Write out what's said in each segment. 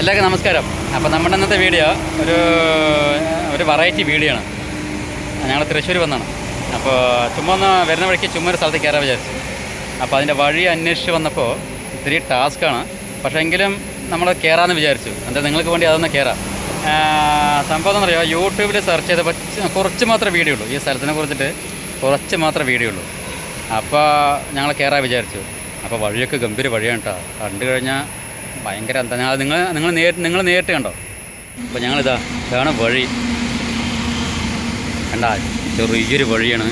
എല്ലാവർക്കും നമസ്കാരം. അപ്പോൾ നമ്മുടെ ഇന്നത്തെ വീഡിയോ ഒരു ഒരു വെറൈറ്റി വീഡിയോ ആണ്. ഞങ്ങൾ തൃശ്ശൂർ വന്നാണ്. അപ്പോൾ ചുമ്മാ ഒന്ന് വരുന്ന വഴിക്ക് ചുമ്മാ ഒരു സ്ഥലത്ത് കയറാൻ വിചാരിച്ചു. അപ്പോൾ അതിന്റെ വഴി അന്വേഷിച്ച് വന്നപ്പോൾ ഇത്തിരി ടാസ്ക്കാണ് പക്ഷേ എങ്കിലും നമ്മൾ കയറാമെന്ന് വിചാരിച്ചു. എന്താ നിങ്ങൾക്ക് വേണ്ടി അതൊന്ന് കയറാം. സംഭവം എന്ന് പറയുക യൂട്യൂബിൽ സെർച്ച് ചെയ്തപ്പോൾ കുറച്ച് മാത്രമേ വീഡിയോ ഉള്ളൂ. ഈ സ്ഥലത്തിനെ കുറിച്ചിട്ട് കുറച്ച് മാത്രമേ വീഡിയോ ഉള്ളൂ. അപ്പോൾ ഞങ്ങൾ കയറാൻ വിചാരിച്ചു. അപ്പോൾ വഴിയൊക്കെ ഗംഭീര വഴിയാണ് കേട്ടോ. കണ്ടു കഴിഞ്ഞാൽ ഭയങ്കര എന്താ നിങ്ങൾ നിങ്ങൾ നേരിട്ട് നിങ്ങൾ നേരിട്ട് കണ്ടോ? അപ്പോൾ ഞങ്ങളിതാ ഇതാണ് വഴി. കണ്ട ചെറിയൊരു വഴിയാണ്.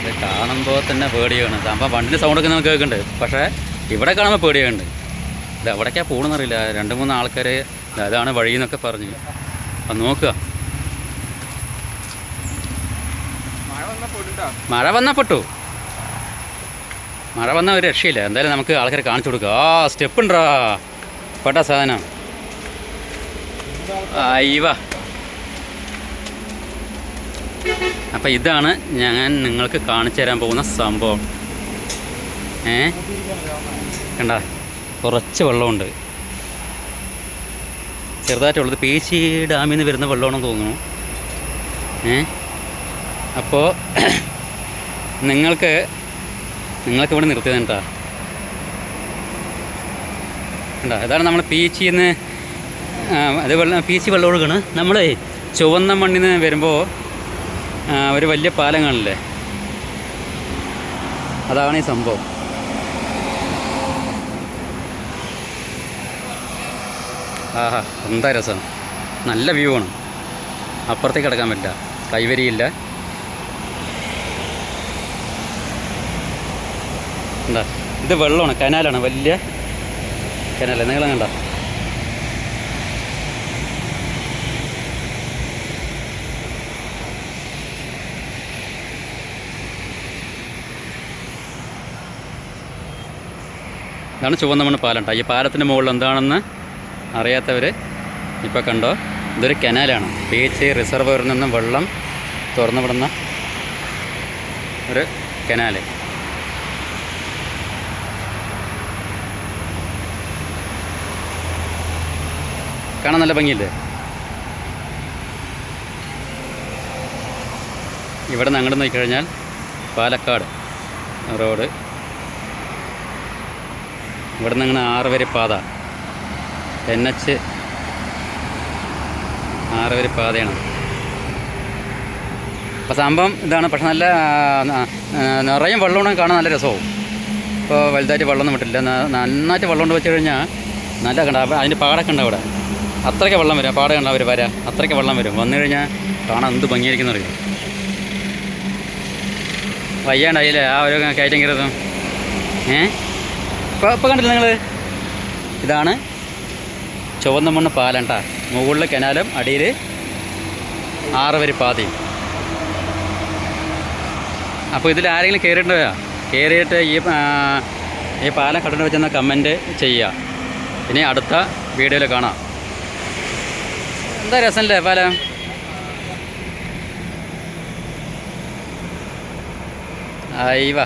ഇത് കാണുമ്പോൾ തന്നെ പേടിയാണ്. അപ്പം വണ്ടിന്റെ സൗണ്ടൊക്കെ നമുക്ക് കേൾക്കുന്നുണ്ട് പക്ഷേ ഇവിടെ കാണുമ്പോൾ പേടിയുണ്ട് ഇത് എവിടേക്കാണ് പോകണമെന്നറിയില്ല രണ്ട് മൂന്ന് ആൾക്കാർ അതാണ് വഴി എന്നൊക്കെ പറഞ്ഞു. അപ്പം നോക്കുക. മഴ വന്നപ്പെട്ടു മഴ വന്നാൽ ഒരു രക്ഷയില്ല. എന്തായാലും നമുക്ക് ആൾക്കാരെ കാണിച്ചു കൊടുക്കുക ആ സ്റ്റെപ്പ് ഉണ്ടോ പെട്ട സാധനം. അയ്യവ അപ്പം ഇതാണ് ഞാൻ നിങ്ങൾക്ക് കാണിച്ചു തരാൻ പോകുന്ന സംഭവം. ഏ? കണ്ട കുറച്ച് വെള്ളമുണ്ട്. ചെറുതായിട്ടുള്ളത് പേശി ഡാമിൽ നിന്ന് വരുന്ന വെള്ളമാണെന്ന് തോന്നുന്നു. ഏ? അപ്പോൾ നിങ്ങൾക്ക് നിങ്ങൾക്ക് ഇവിടെ നിർത്തിയത് കേട്ടോ. കണ്ടോ ഇതാണ് നമ്മൾ പീച്ചിന്ന് അത് വെള്ളം പീച്ചി വെള്ളം ഒഴുകാണ്. നമ്മൾ ചുവന്ന മണ്ണിൽ നിന്ന് വരുമ്പോൾ ഒരു വലിയ പാലം കാണില്ലേ? അതാണ് ഈ സംഭവം. ആഹാ എന്താ രസം. നല്ല വ്യൂ ആണ്. അപ്പുറത്തേക്ക് കിടക്കാൻ പറ്റില്ല. കൈവരിയില്ല. എന്താ ഇത് വെള്ളമാണ് കനാലാണ് വലിയ കനാല. നീളം കണ്ട? ഇതാണ് ചുവന്ന മണ്ണ് പാലം കേട്ടോ. ഈ പാലത്തിന്റെ മുകളിൽ എന്താണെന്ന് അറിയാത്തവർ ഇപ്പോൾ കണ്ടോ? ഇതൊരു കനാലാണ്. ബീച്ച് റിസർവറിൽ നിന്നും വെള്ളം തുറന്നു വിടുന്ന ഒരു കനാല്. കാണാൻ നല്ല ഭംഗിയില്ലേ? ഇവിടെ നിന്ന് അങ്ങോട്ട് നോക്കിക്കഴിഞ്ഞാൽ പാലക്കാട് റോഡ്. ഇവിടെ നിന്ന് അങ്ങനെ ആറ് വരി പാത. എൻ എച്ച് ആറ് വരി പാതയാണ്. അപ്പോൾ സംഭവം ഇതാണ്. പക്ഷെ നല്ല നിറയും വെള്ളമുണ്ടെങ്കിൽ കാണാൻ നല്ല രസവും ഇപ്പോൾ വലുതായിട്ട് വെള്ളമൊന്നും വിട്ടില്ല നന്നായിട്ട് വെള്ളം കൊണ്ട് വെച്ച് കഴിഞ്ഞാൽ നല്ല കണ്ട അതിന്റെ പാടൊക്കെ ഉണ്ട് അവിടെ. അത്രയ്ക്ക് വെള്ളം വരും. പാട കണ്ട അവർ വരാം. അത്രയ്ക്ക് വെള്ളം വരും. വന്നു കഴിഞ്ഞാൽ കാണാൻ എന്ത് ഭംഗിയായിരിക്കും അറിയാം വയ്യാണ്ടായില്ലേ? ആ ഒരു കയറ്റം കയറുന്നതും ഏ? ഇപ്പോൾ കണ്ടില്ല നിങ്ങൾ ഇതാണ് ചുവന്ന മണ്ണ് പാലണ്ട മുകളിൽ കനാലും അടിയിൽ ആറ് വരി പാതി അപ്പോൾ ഇതിൽ ആരെങ്കിലും കയറിയിട്ടുണ്ടോ കയറിയിട്ട് ഈ ഈ പാലം കടന്നു വെച്ചെന്ന കമന്റ് ചെയ്യുക ഇനി അടുത്ത വീഡിയോയിൽ കാണാം. എന്താ രസമല്ലേ പാലം? അയ്യവ